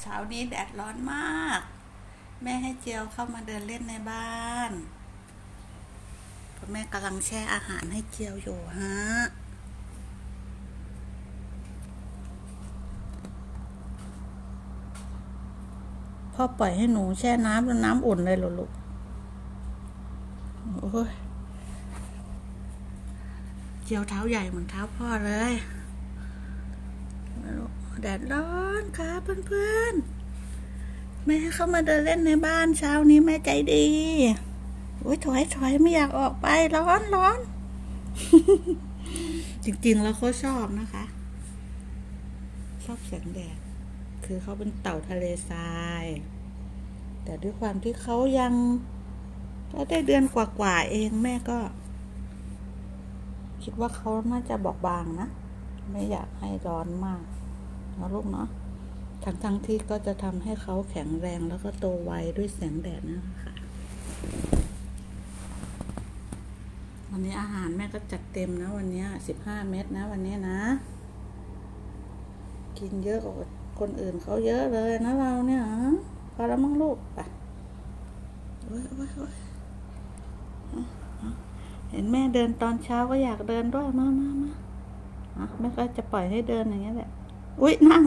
เช้านี้แดดร้อนมาก แม่ให้เจียวเข้ามาเดินเล่นในบ้านพ่อแม่กำลังแช่อาหารให้เจียวอยู่ฮะพ่อปล่อยให้หนูแช่น้ำแล้วน้ำอุ่นเลยหรอลูกโอ้ยเจียวเท้าใหญ่เหมือนเท้าพ่อเลย แดดร้อนครับเพื่อนๆ แม่เข้ามาเดินเล่นในบ้านเช้านี้แม่ใจดีโอ้ยถอยถอยไม่อยากออกไปร้อนร้อนจริงๆแล้วเขาชอบนะคะ ชอบแสงแดด คือเขาเป็นเต่าทะเลทราย แต่ด้วยความที่เขายังก็ได้เดือนกว่าๆเองแม่ก็ คิดว่าเขาน่าจะบอกบางนะ ไม่อยากให้ร้อนมาก นะลูกเนาะทั้งทั้งๆที่ก็จะทำให้เขาแข็งแรงแล้วก็โตไวด้วยแสงแดดนะคะวันนี้อาหารแม่ก็จัดเต็มนะวันนี้สิบห้าเม็ดนะวันนี้นะ กินเยอะกว่าคนอื่นเขาเยอะเลยนะเราเนี่ยพอแล้วมั้งลูกไปโอ้ยโอ้ยโอ้ยเห็นแม่เดินตอนเช้าก็อยากเดินด้วยมามามาแม่ก็จะปล่อยให้เดินอย่างเงี้ยแหละ อุ้ยนั่ง